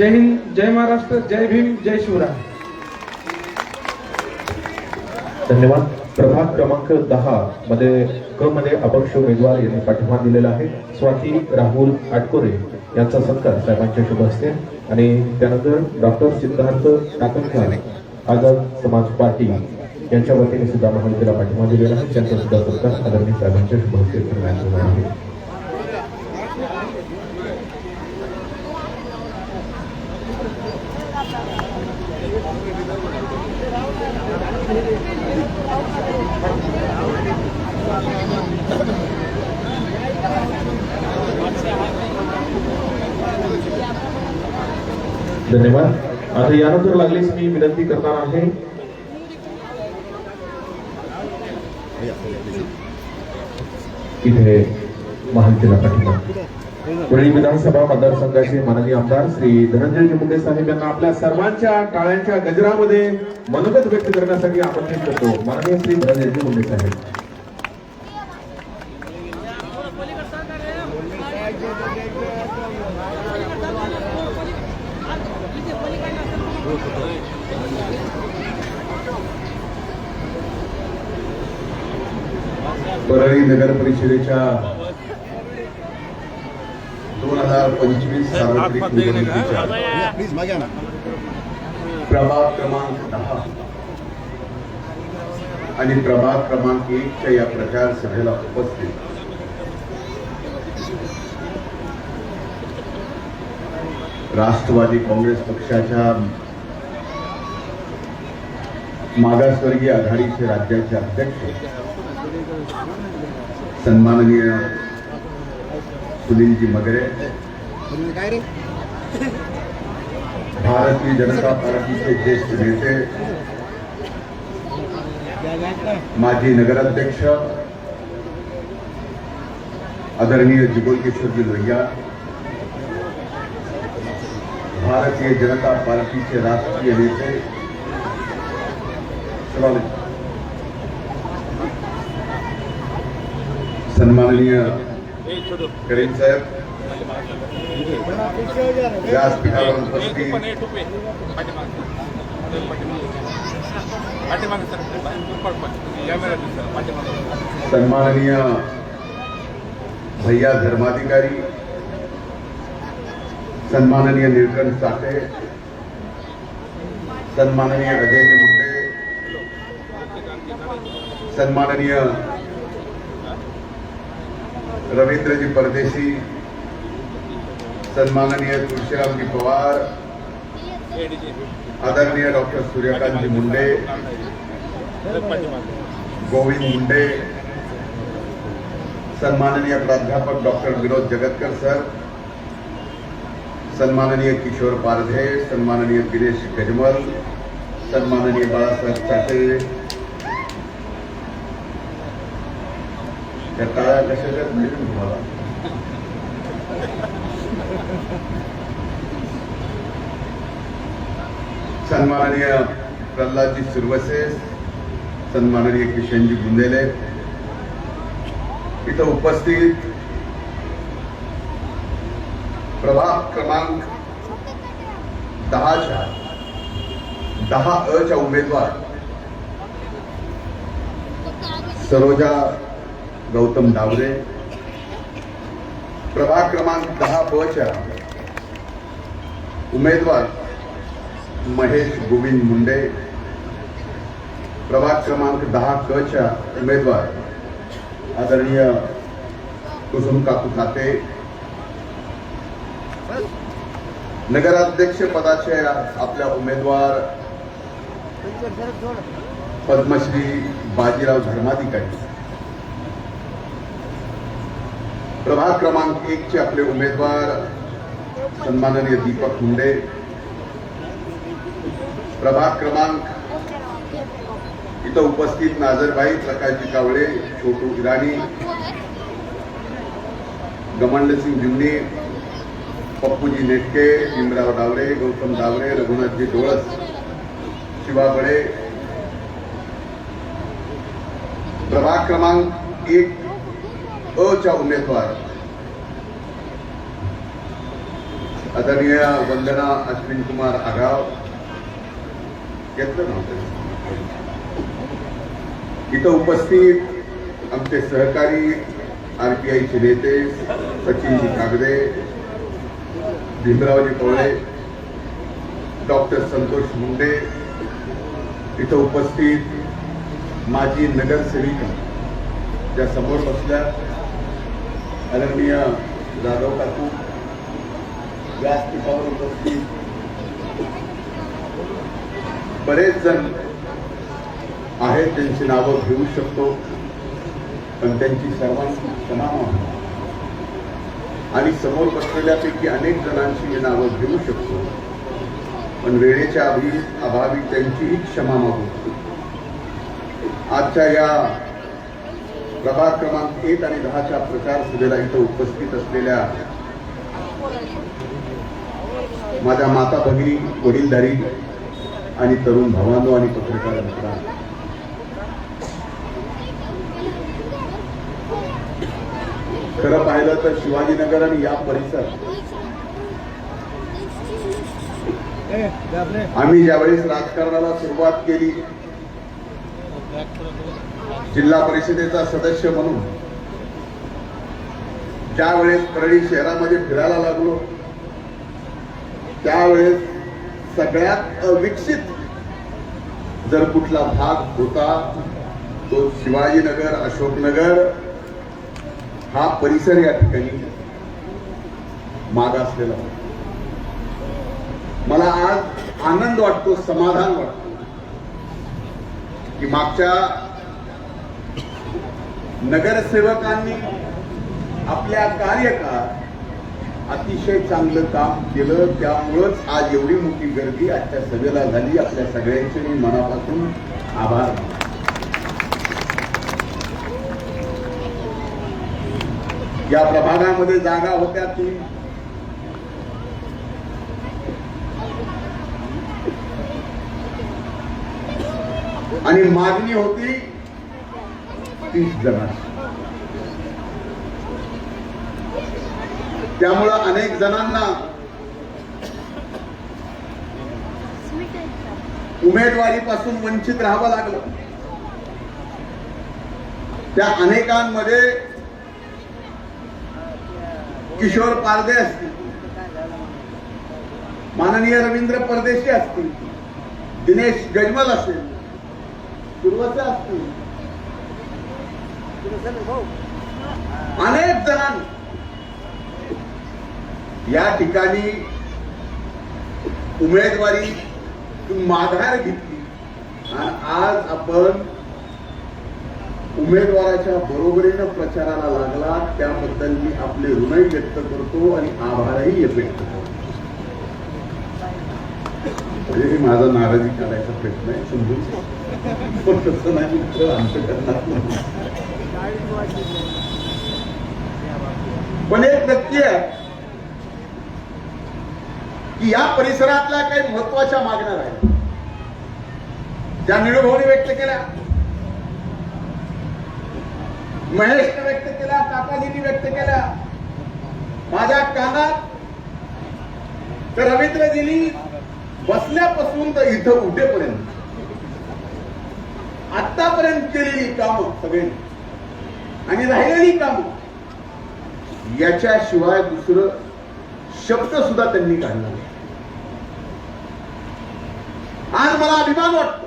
जय हिंद जय महाराष्ट्र जय भीम जय शिवराय. धन्यवाद. प्रभाग क्रमांक दहा मध्ये क मध्ये अपक्ष उमेदवार यांनी पाठिंबा दिलेला आहे. स्वाती राहुल आटकोरे यांचा सत्कार साहेबांच्या शुभ असते आणि त्यानंतर डॉक्टर सिद्धार्थ टाकणकर आझाद समाज पार्टी यांच्या वतीने सुद्धा महाविद्याला पाठिंबा दिलेला आहे. त्यांचा सुद्धा सत्कार आदरणीय साहेबांच्या शुभ हस्ते करण्यात आहे. धन्यवाद. आता यानंतर लागलीच मी विनंती करणार आहे. इथे महायुतीला पाठिंबा. पुणे विधानसभा मतदारसंघाचे माननीय आमदार श्री धनंजय मुंडे साहेब यांना आपल्या सर्वांच्या टाळ्यांच्या गजरामध्ये मनोगत व्यक्त करण्यासाठी आमंत्रित करतो. माननीय श्री धनंजय मुंडे साहेब परळी नगर परिषदेच्या दोन हजार पंचवीस सार्वत्रिक निवडणुकीच्या प्रभाग क्रमांक दहा आणि प्रभाग क्रमांक एकच्या या प्रचार सभेला उपस्थित राष्ट्रवादी काँग्रेस पक्षाच्या मागासवर्गीय आघाडीचे राज्याचे अध्यक्ष सन्माननीय सुनील जी मगरे भारतीय जनता पार्टी के ज्येष्ठ नेते माजी नगराध्यक्ष आदरणीय जुगल किशोरजी लोहिया भारतीय जनता पार्टी के राष्ट्रीय नेते सन्माननीय करीम साहेब व्यासपीठावर उपस्थित भैया धर्माधिकारी सन्माननीय निळकंठ साठे सन्माननीय अजय मुंडे सन्माननीय रवींद्रजी परदेशी, सन्माननीय तुळशीरामजी पवार, आदरणीय डॉक्टर सूर्यकांतजी मुंडे, गोविंद मुंडे, सन्माननीय प्राध्यापक डॉक्टर विनोद जगतकर सर, सन्माननीय किशोर पारधे, सन्माननीय दिनेश गजमल, सन्माननीय बाळासाहेब चाटे त्या टाळ्या कशाच्या माहिती तुम्हाला? सन्माननीय प्रल्हादजी सुरवसे सन्माननीय किशनजी गुंदेले इथं उपस्थित प्रभाग क्रमांक दहाच्या दहा अच्या उमेदवार सरोजा गौतम डावरे प्रभाग क्रमांक दहा बच्या उमेदवार महेश गोविंद मुंडे. प्रभाग क्रमांक दहा क च्या उमेदवार आदरणीय कुसुम काकू खाते नगराध्यक्ष पदाचे आपल्या उमेदवार पद्मश्री बाजीराव धर्माधिकारी. प्रभाग क्रमांक एक चे आपले उमेदवार सन्माननीय दीपक मुंडे प्रभाग क्रमांक इथं उपस्थित नाझरबाई प्रकाशजी कावळे छोटू इराणी गमंडसिंग जुन्नी पप्पूजी नेटके भीमराव डावरे गौतम डावरे रघुनाथजी डोळस शिवा बडे. प्रभाग क्रमांक एक अ च्या उमेदवार आदरणीय वंदना अश्विन कुमार आगाव घेतलं नव्हतं. इथं उपस्थित आमचे सहकारी आरपीआयचे नेते सचिनजी कागदे भीमरावजी कवळे डॉक्टर संतोष मुंडे इथं उपस्थित माजी नगरसेविका ज्या समोर बसल्या आदरणीय जाधव काकू व्यासपीठावर उपस्थित बरेच जण आहेत त्यांची नावं घेऊ शकतो पण त्यांची सर्वांची क्षमा आणि समोर बसलेल्यापैकी अनेक जणांची मी नावं घेऊ शकतो. पण वेळेच्या अभि अभावी त्यांचीही क्षमा मागू आजच्या या प्रभाग क्रमांक एक आणि दहाच्या प्रचार सभेला इथं उपस्थित असलेल्या माझ्या माता भगिनी वडीलधारी आणि तरुण भावांनो आणि पत्रकार मित्रांनो. खरं पाहिलं तर शिवाजीनगर आणि या परिसर आम्ही ज्यावेळेस राजकारणाला सुरुवात केली जिल्हा परिषदेचा सदस्य म्हणून ज्यावेळेस परळी शहरामध्ये फिरायला लागलो. त्यावेळेस सगळ्यात अविकसित जर कुठला भाग होता तो शिवाजीनगर अशोकनगर हा परिसर या ठिकाणी मागासलेला होता. मला आज आनंद वाटतो समाधान वाटतो की मागच्या नगरसेवकांनी आपल्या कार्यकाळात अतिशय चांगलं काम केलं. त्यामुळंच आज एवढी मोठी गर्दी आजच्या सभेला झाली. आपल्या सगळ्यांचे मी मनापासून आभार या प्रभागामध्ये जागा होत्या तीन आणि मागणी होती तीस जणांची त्यामुळं अनेक जणांना उमेदवारीपासून वंचित राहावं लागलं. त्या अनेकांमध्ये किशोर पारदे असतील माननीय रवींद्र परदेशी असतील दिनेश गजमल असेल सुरवसे असतील अनेक जणांनी या ठिकाणी उमेदवारी माघार घेतली. आणि आज आपण उमेदवाराच्या बरोबरीनं प्रचाराला लागला. त्याबद्दल मी आपले ऋणही व्यक्त करतो आणि आभारही व्यक्त करतो. म्हणजे माझा नाराजी करायचा प्रयत्न आहे समजून पण तसं नाही तर आमचं करणार पण एक नक्की आहे की या परिसरातल्या काही महत्त्वाच्या मागण्या आहेत त्या निळूभाऊने व्यक्त केल्या. महेशने व्यक्त केल्या काकाजींनी व्यक्त केल्या. माझ्या कानात तर रवींद्रजींनी बसल्यापासून तर इथं उठेपर्यंत आतापर्यंत केलेली कामं सगळ्यांनी आणि राहिलेली काम. याच्याशिवाय दुसरं शब्द सुद्धा त्यांनी काढला नाही. आज मला अभिमान वाटतो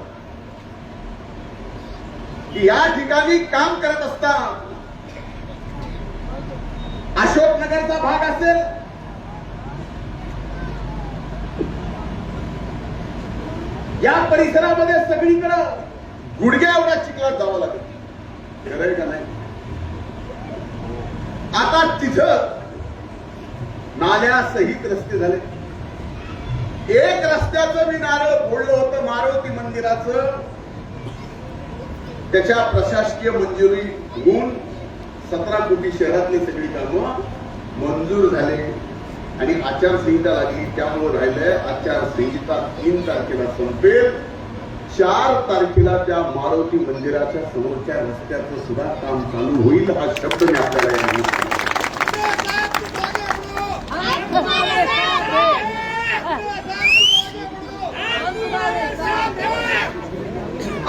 की या ठिकाणी काम करत असताना अशोकनगरचा भाग असेल या परिसरामध्ये सगळीकडं गुडघ्या एवढा चिखलात जावं लागत खरं का नाही? आता तिथं नाल्यासहित रस्ते झाले. एक रस्त्याचं मी नारळ फोडलं होतं मारुती मंदिराचं. त्याच्या प्रशासकीय मंजुरी होऊन सतरा कोटी शहरातली सगळी कामं मंजूर झाले. आणि आचारसंहिता लागली त्यामुळे राहिलंय आचारसंहिता तीन तारखेला संपेल. चार तारखेला त्या मारुती मंदिराच्या समोरच्या रस्त्याचं सुद्धा काम चालू होईल हा शब्द मी आपल्याला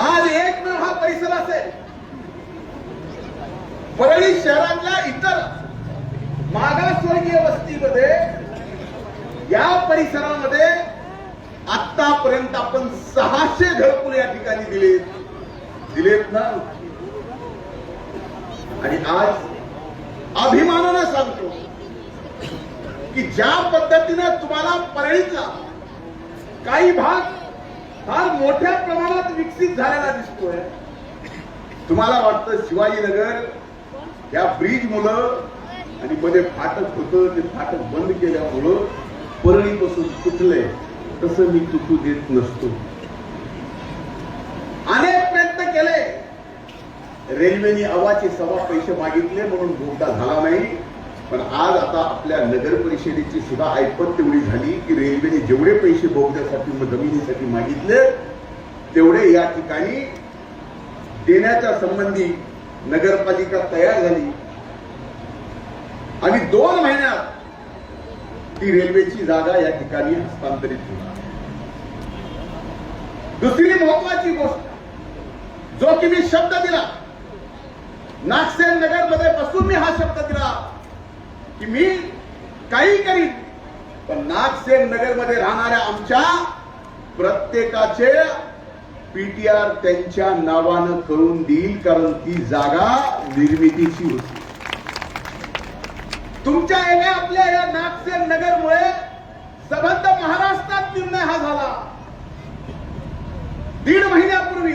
आज एक नळ हा परिसर असेल. परळी शहरातल्या इतर मागासवर्गीय वस्तीमध्ये या परिसरामध्ये आतापर्यंत आपण सहाशे घरकुल या ठिकाणी दिलेत. दिलेत ना? आणि आज अभिमानानं सांगतो की ज्या पद्धतीनं तुम्हाला परळीचा काही भाग फार मोठ्या प्रमाणात विकसित झालेला दिसतोय तुम्हाला वाटतं शिवाजीनगर या ब्रिज मुलं आणि मध्ये फाटक होतं ते फाटक बंद केल्यामुळं परळीपासून तुटलंय. तसं मी चुकू देत नसतो अनेक प्रयत्न केले रेल्वेने अवाचे सवा पैसे मागितले म्हणून बोगदा झाला नाही. पण आज आता आपल्या नगर परिषदेची सुद्धा ऐपत तेवढी झाली की रेल्वेने जेवढे पैसे बोगद्यासाठी जमिनीसाठी मागितले तेवढे या ठिकाणी देण्याच्या संबंधी नगरपालिका तयार झाली. आणि दोन महिन्यात ती रेल्वेची जागा या ठिकाणी हस्तांतरित होणार. दुसरी महत्वाची गोष्ट जो की मी शब्द दिला नागसेन नगरमध्ये बसून मी हा शब्द दिला की मी काही करीन पण नागसेन नगरमध्ये राहणाऱ्या आमच्या प्रत्येकाचे पीटीआर त्यांच्या नावानं करून देईल कारण ती जागा निर्मितीची होती. तुमच्या येण्या आपल्या या नागसेन नगरमुळे सबंध महाराष्ट्रात निर्णय हा झाला. दीड महिन्यापूर्वी.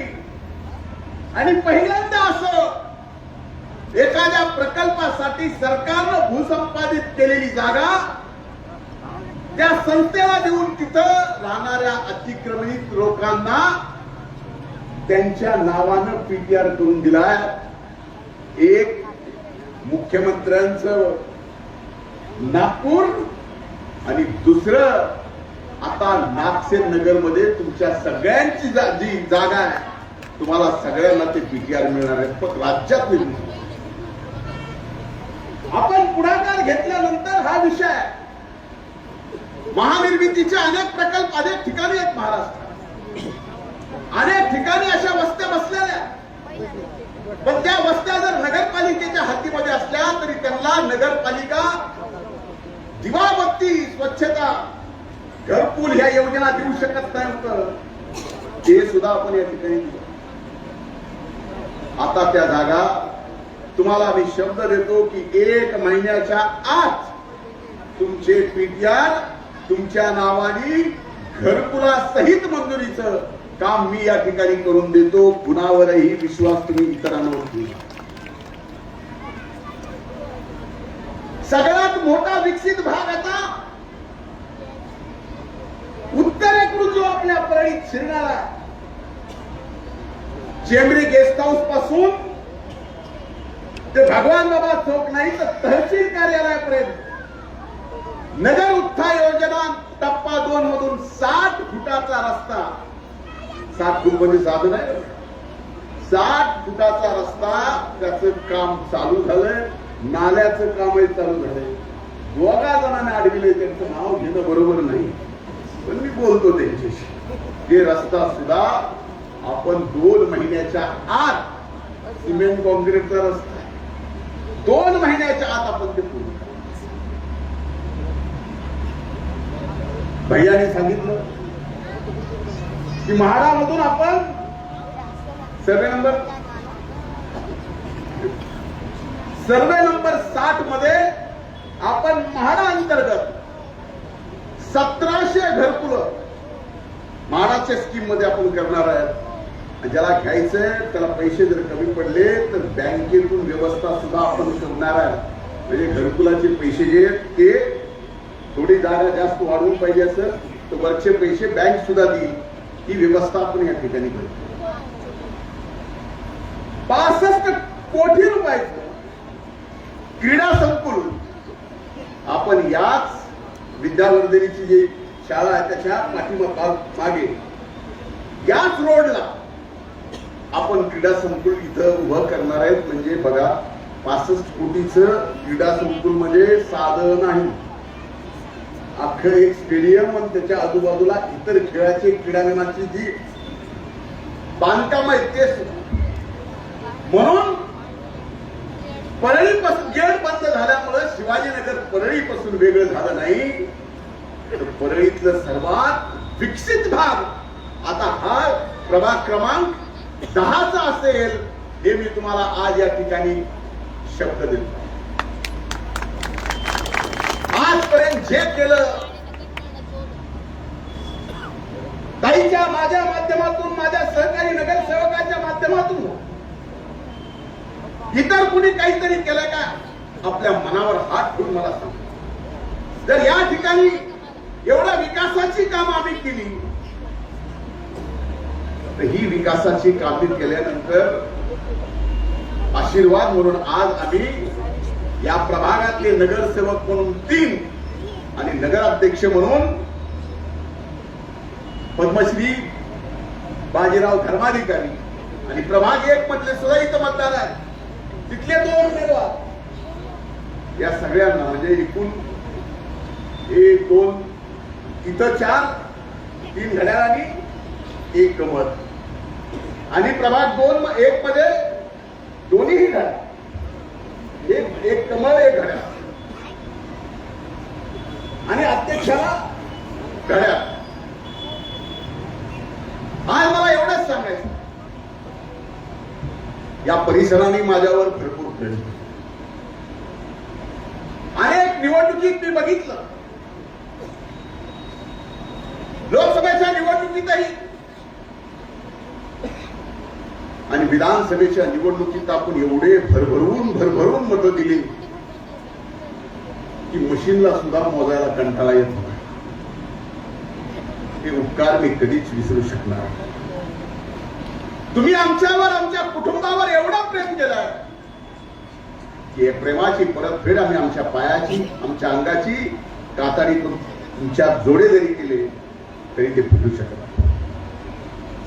आणि पहिल्यांदा असं एखाद्या प्रकल्पासाठी सरकारनं भूसंपादित केलेली जागा त्या संस्थेला देऊन तिथं राहणाऱ्या अतिक्रमणित लोकांना त्यांच्या नावानं पीटीआर करून दिलाय. एक मुख्यमंत्र्यांच नागपूर आणि दुसरं आता नागसेन नगरमध्ये तुमच्या सगळ्यांची जी जागा आहे तुम्हाला सगळ्यांना ते पीटीआर मिळणार आहे. पण राज्यात मिळणार आपण पुढाकार घेतल्यानंतर हा विषय महानिर्मितीचे अनेक प्रकल्प अनेक ठिकाणी आहेत महाराष्ट्रात. अनेक ठिकाणी अशा वस्त्या बसलेल्या पण त्या वस्त्या जर नगरपालिकेच्या हातीमध्ये असल्या तरी त्यांना नगरपालिका दिवाबत्ती स्वच्छता घरकुल ह्या योजना देऊ शकत नाही होतं ते सुद्धा आपण या ठिकाणी दिलं. आता त्या जागा तुम्हाला मी शब्द देतो की एक महिन्याच्या आत तुमचे पीटीआर तुमच्या नावाने घरकुला सहित मंजुरीचं काम मी या ठिकाणी करून देतो. कुणावरही विश्वास तुम्ही इतरांवर ठेवू. सगळ्यात मोठा विकसित भाग आता उत्तरेकडून जो आपल्या परळीत शिरणार आहे चेंबरी गेस्ट हाऊसपासून ते भगवान बाबा चौक नाही तर तहसील कार्यालयापर्यंत. नगर उत्था योजना टप्पा दोन मधून साठ फुटाचा रस्ता. साठ फूट म्हणजे साधन आहे साठ फुटाचा रस्ता त्याच काम चालू झालंय नाल्याचं कामही चालू झालंय. दोघा जणांना अडविले त्यांचं नाव घेणं बरोबर नाही. पण मी बोलतो त्यांच्याशी. हे रस्ता सुद्धा आपण दोन महिन्याच्या आत सिमेंट कॉन्क्रीटचा रस्ता दोन महिन्याच्या आत आपण ते पूर्ण भैयाने सांगितलं की महाडामधून आपण सर्वे नंबर सर्वे नंबर साठमध्ये आपण म्हाडा अंतर्गत सतराशे घरकुल म्हाडाच्या स्कीममध्ये आपण करणार आहे ज्याला घ्यायचंय त्याला पैसे जर कमी पडले तर बँकेतून व्यवस्था सुद्धा आपण करणार आहे. म्हणजे घरकुलाचे पैसे जे आहेत ते थोडी जागा जास्त वाढवून पाहिजे असेल तर वरचे पैसे बँक सुद्धा देईल. ही व्यवस्था आपण या ठिकाणी करतो. पासष्ट कोटी रुपयाचं क्रीडा संकुल. आपण याच विद्यावर्धनीची जी शाळा आहे त्याच्या पाठीमा मागे याच रोडला आपण क्रीडा संकुल इथं उभं करणार आहेत. म्हणजे बघा पासष्ट कोटीचं क्रीडा संकुल म्हणजे साधं नाही. अख्खं एक स्टेडियम आणि त्याच्या आजूबाजूला इतर खेळाचे क्रीडांगणाची जी बांधकाम आहेत ते म्हणून परळीपासून गेट बंद झाल्यामुळे शिवाजीनगर परळीपासून वेगळं झालं नाही. तर परळीतलं सर्वात विकसित भाग आता हा प्रभाग क्रमांक दहाचा असेल हे मी तुम्हाला आज या ठिकाणी शब्द देतो. आजपर्यंत जे केलं ताईच्या माझ्या माध्यमातून माझ्या सहकारी नगरसेवकाच्या माध्यमातून इतर कुणी काहीतरी केलं का आपल्या मनावर हात ठेवून मला सांग. जर या ठिकाणी एवढ्या विकासाची कामं आम्ही केली तर ही विकासाची कामे केल्यानंतर आशीर्वाद म्हणून आज आम्ही या प्रभागातले नगरसेवक म्हणून तीन आणि नगराध्यक्ष म्हणून पद्मश्री बाजीराव धर्माधिकारी आणि प्रभाग एक मधले सुद्धा इथं मतदार आहे तिथले दोन उमेदवार. या सगळ्यांना म्हणजे एकूण एक दोन इथं चार तीन घड्याळ आणि एक कमळ आणि प्रभाग दोन एक मध्ये दोन्हीही घड्या. एक एक कमळ एक घड्या. आणि अध्यक्षाला घड्या. आज मला एवढंच सांगायचं. या परिसराने माझ्यावर भरपूर प्रेम अनेक निवडणुकीत मी बघितलं. लोकसभेच्या निवडणुकीतही आणि विधानसभेच्या निवडणुकीत आपण एवढे भरभरून भरभरून मतं दिली की मशीनला सुद्धा मोजायला कंटाळा येत नाही. हे उपकार मी कधीच विसरू शकणार तुम्ही आमच्यावर आमच्या कुटुंबावर एवढा प्रेम केला की या प्रेमाची परतफेड आम्ही आमच्या पायाची आमच्या अंगाची कातारी तुमच्या जोडे जरी केले तरी ते फुटू शकत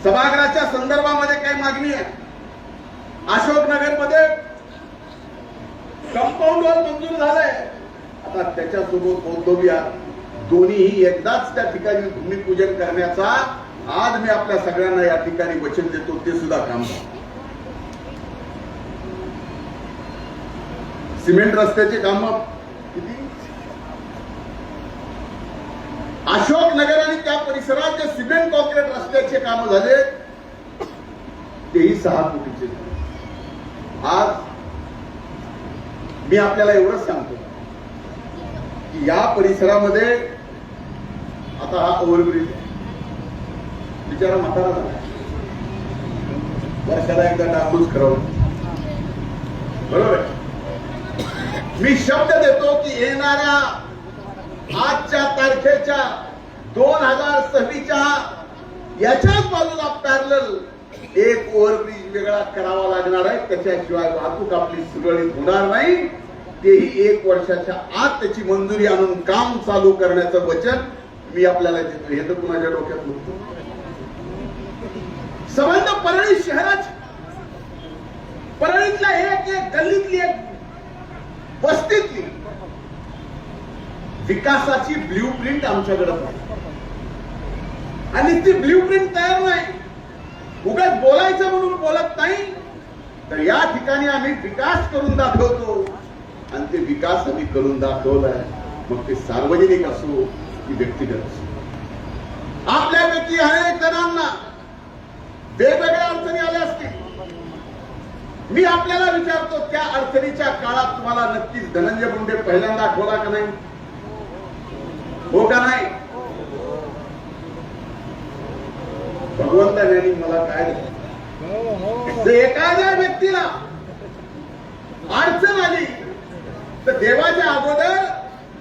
सभागृहाच्या संदर्भामध्ये काही मागणी आहे. अशोकनगरमध्ये कंपाऊंड वॉल मंजूर झालंय. आता त्याच्यासोबत बौद्धव्या विहार दोन्हीही एकदाच त्या ठिकाणी भूमिपूजन करण्याचा आज मी आपल्या सगळ्यांना या ठिकाणी वचन देतो ते सुद्धा काम सिमेंट रस्त्याचे काम किती अशोकनगर आणि त्या परिसरात जे सिमेंट कॉन्क्रीट रस्त्याचे काम झाले तेही सहा कोटीचे झाले. आज मी आपल्याला एवढंच सांगतो की या परिसरामध्ये आता हा ओव्हरब्रिज आहे. बिचारा म्हातारा झाला वर्षाला एकदा डांबूच खरवलं बरोबर मी शब्द देतो की येणाऱ्या आजच्या तारखेच्या दोन हजार सव्वीसच्या याच्याच बाजूला पॅरल एक ओव्हरब्रिज वेगळा करावा लागणार आहे. त्याच्याशिवाय वाहतूक आपली सुरळीत होणार नाही. तेही एक वर्षाच्या आत त्याची मंजुरी आणून काम चालू करण्याचं वचन मी आपल्याला देतो. हे तर कुणाच्या डोक्यात नव्हतं संबंध परळी शहराचे परळीतल्या एक एक गल्लीतली एक वस्तीतली. विकासाची ब्ल्यू प्रिंट आमच्याकडे पाहिजे आणि ती ब्ल्यू प्रिंट तयार नाही. उगाच बोलायचं म्हणून बोलत नाही. तर या ठिकाणी आम्ही विकास करून दाखवतो. आणि ते विकास आम्ही करून दाखवलाय. मग ते सार्वजनिक असो की व्यक्तिगत असो. आपल्यापैकी अनेक जणांना वेगवेगळ्या अडचणी आल्या असतील. मी आपल्याला विचारतो त्या अडचणीच्या काळात तुम्हाला नक्कीच धनंजय मुंडे पहिल्यांदा आठवला का नाही? हो का नाही भगवंताने मला काय दिलं? जर एखाद्या व्यक्तीला अडचण आली तर देवाच्या अगोदर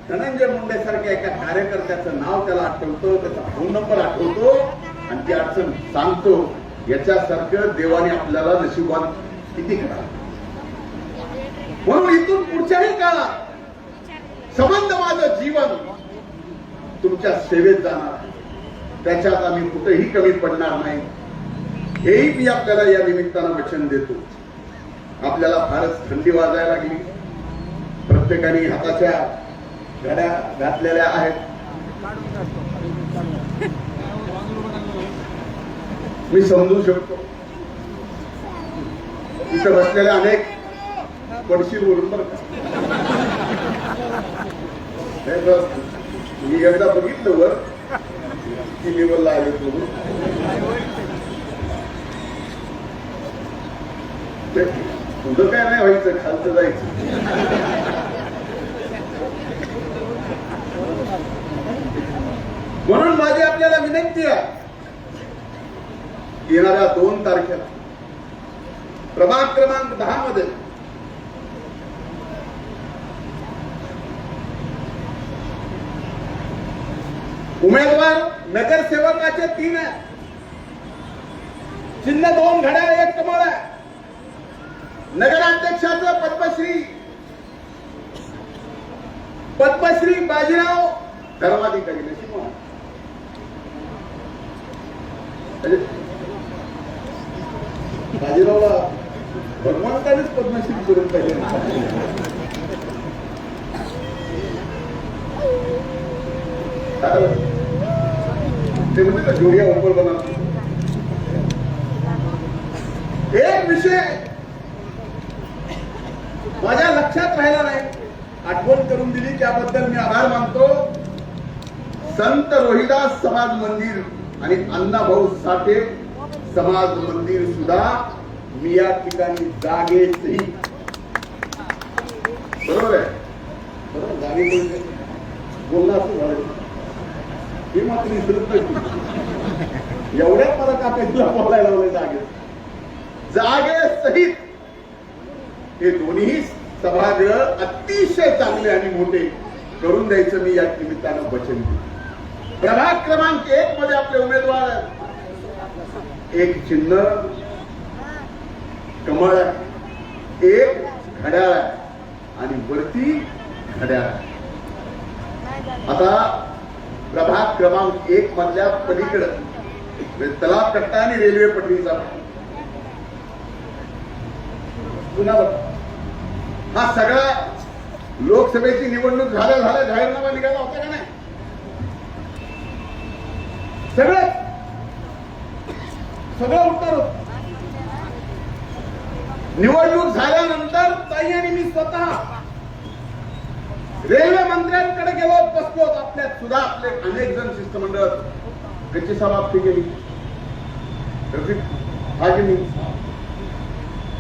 धनंजय मुंडे सारख्या एका कार्यकर्त्याचं नाव त्याला आठवतो त्याचा फोन नंबर आठवतो आणि ती अडचण सांगतो. याच्यासारखं देवाने आपल्याला नशिबात किती करा म्हणून इथून पुढच्याही काळात संबंध माझं जीवन तुमच्या सेवेत जाणार आहे. त्याच्यात आम्ही कुठेही कमी पडणार नाही. हेही मी आपल्याला या निमित्तानं वचन देतो. आपल्याला फारच थंडी वाजायला लागली. प्रत्येकाने हाताच्या घड्या घातलेल्या आहेत. मी समजू शकतो. इथं बसलेल्या अनेक पडशी बोलून बरं का? मी एकदा बघितलं वर की आले तुम्ही पुढं काय नाही व्हायचं खालचं जायचं. म्हणून माझी आपल्याला विनंती आहे येणाऱ्या दोन तारखेला प्रभाग क्रमांक दहा मध्ये उमेदवार नगरसेवकाचे तीन आहे चिन्ह दोन घड्याळ एक कमळ आहे. नगराध्यक्षाच पद्मश्री. पद्मश्री बाजीराव धर्माधिकारी नशीब म्हणजे बाजीरावला भगवंतानेच पद्मश्री करून पाहिजे ना जोडिया उपर बना एक विषय माझ्या लक्षात राहिला नाही. आठवण करून दिली त्याबद्दल मी आभार मानतो. संत रोहिदास समाज मंदिर आणि अण्णाभाऊ साठे समाज मंदिर सुद्धा मी या ठिकाणी जागेतही बरोबर आहे? बरोबर जागे बोलणं असं झालं. हे मात्र विसरत नाही एवढ्या मला काकाजीला बोलायला लावलंय जागे. जागे सहित हे दोन्ही सभागृह अतिशय चांगले आणि मोठे करून द्यायचं मी या निमित्तानं वचन दिलं प्रभाग क्रमांक एक मध्ये आपले उमेदवार एक चिन्ह कमळ एक घड्याळ आणि वरती घड्याळ आता प्रभाग क्रमांक एक मधल्या पलीकडं म्हणजे तलाव कट्टा आणि रेल्वे पटरीचा. पुन्हा हा सगळा लोकसभेची निवडणूक झाल्या झाल्या जाहीरनामा निघाला होता का नाही? सगळं. सगळं उत्तर होत निवडणूक झाल्यानंतर ताई आणि मी स्वतः रेल्वे मंत्र्यांकडे गेलो बसलो आपल्यात सुद्धा आपले अनेक जण शिष्टमंडळ. त्याची समाप्ती केली.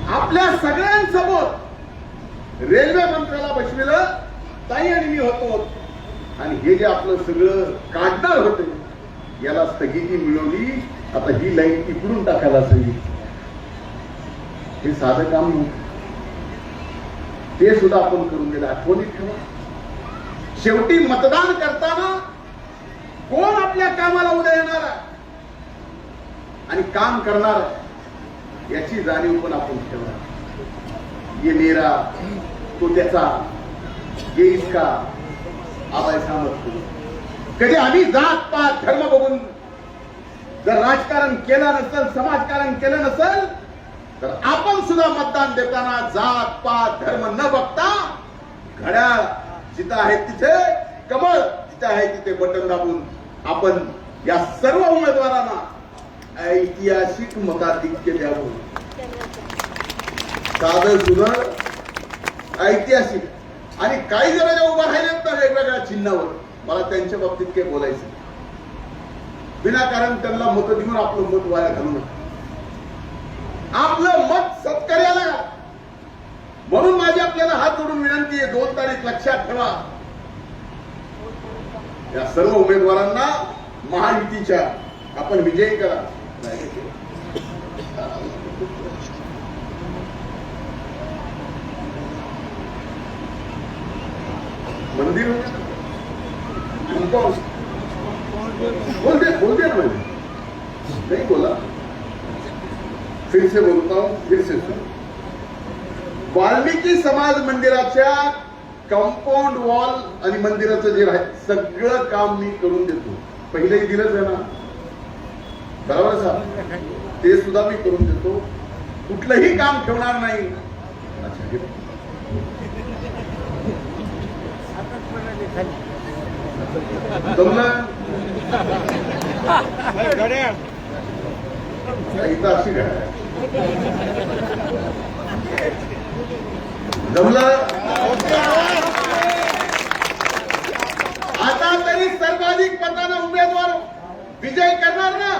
आपल्या सगळ्यांसमोर रेल्वे मंत्र्याला बसविलं ताई आणि मी होतो. आणि हे जे आपलं सगळं काढणार होते याला स्थगिती मिळवली. आता ही लाईन इकडून टाकायला सगळी हे साधं काम ते सुद्धा आपण करून गेलं. आठवणीत ठेवा. शेवटी मतदान करताना कोण आपल्या कामाला उद्या येणार आणि काम करणार याची जाणीव पण आपण ठेवणार ये मेरा तो त्याचा ये इसका आबाय सांगत कधी आम्ही जात पात धर्म बघून जर राजकारण केलं नसेल समाजकारण केलं नसेल तर आपण सुद्धा मतदान देताना जात पात धर्म न बघता घड्याळ जिथं आहेत तिथे कमळ जिथे आहे तिथे बटन दाबून आपण या सर्व उमेदवारांना ऐतिहासिक मताधिक्य द्यावं. साधं जुनं ऐतिहासिक. आणि काही जण ज्या उभा राहिलेत ना वेगवेगळ्या चिन्हावर. मला त्यांच्या बाबतीत काही बोलायचं विनाकारण त्यांना मत देऊन आपलं मत वाया घालू नका. आपलं मत म्हणून माझी आपल्याला हात जोडून विनंती आहे दोन तारीख लक्षात ठेवा. या सर्व उमेदवारांना महायुतीच्या आपण विजयी करा. मंदिर बोलते बोल दे बोल दे ना म्हणजे. मैंने नहीं बोला. फिर से बोलता हूं फिर से वाल्मिकी समाज मंदिराच्या कंपाऊंड वॉल आणि मंदिराचं जे आहे सगळं काम मी करून देतो. पहिलेही दिलंच आहे ना. बरोबर साहेब? ते सुद्धा मी करून देतो. कुठलंही काम ठेवणार नाही. अशी घड्या जमलं? आता तरी सर्वाधिक मतानं उमेदवार विजय करणार ना?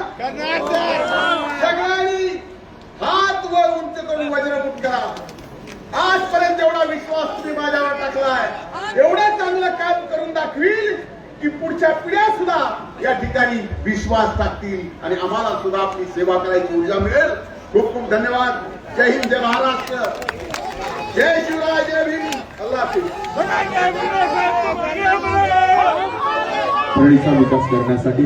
सगळ्यांनी हात वर उंच करून वज्रमुठ करा. आजपर्यंत एवढा विश्वास तुम्ही माझ्यावर टाकलाय. एवढं चांगलं काम करून दाखवील की पुढच्या पिढ्या सुद्धा या ठिकाणी विश्वास टाकतील आणि आम्हाला सुद्धा आपली सेवा करायची ऊर्जा मिळेल. खूप खूप धन्यवाद. जय हिंद जय महाराष्ट्र. जय शिवराय जय भीम. अल्लाह हाफिज. परळीचा विकास करण्यासाठी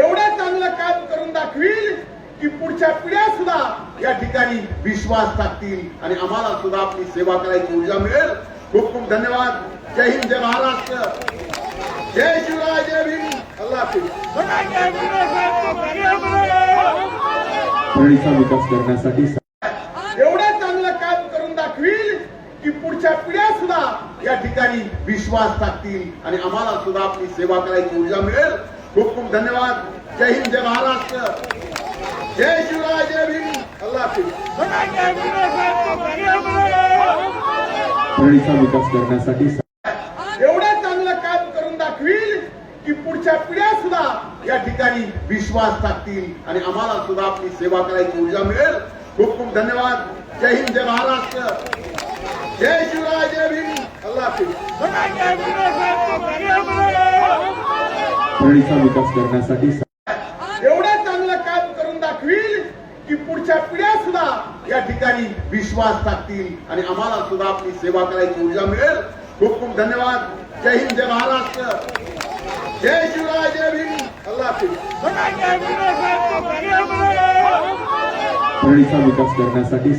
एवढं चांगलं काम करून दाखवील की पुढच्या पिढ्या सुद्धा या ठिकाणी विश्वास टाकतील आणि आम्हाला सुद्धा आपली सेवा करायची ऊर्जा मिळेल. खूप खूप धन्यवाद. जय हिंद जय महाराष्ट्र. जय शिवराय जय भीम. अल्लाह परळीचा विकास करण्यासाठी एवढं चांगलं काम करून दाखवील की पुढच्या पिढ्या सुद्धा या ठिकाणी विश्वास टाकतील आणि आम्हाला सुद्धा आपली सेवा करायची ऊर्जा मिळेल. खूप खूप धन्यवाद. जय हिंद जय महाराष्ट्र. जय शिवराय जय भीम. परळीचा विकास करण्यासाठी एवढं चांगलं काम करून दाखवील की पुढच्या पिढ्या सुद्धा या ठिकाणी विश्वास टाकतील आणि आम्हाला सुद्धा आपली सेवा करायची ऊर्जा मिळेल. खूप खूप धन्यवाद. जय हिंद जय महाराष्ट्र. जय शिवराय जय भीम. परळीचा विकास करण्यासाठी एवढं चांगलं काम करून दाखवील की पुढच्या पिढ्या सुद्धा या ठिकाणी विश्वास टाकतील आणि आम्हाला सुद्धा आपली सेवा करायची ऊर्जा मिळेल. खूप खूप धन्यवाद. जय हिंद जय महाराष्ट्र. जय शिवराय जय भीम. अल्लाह परळीचा विकास करण्यासाठी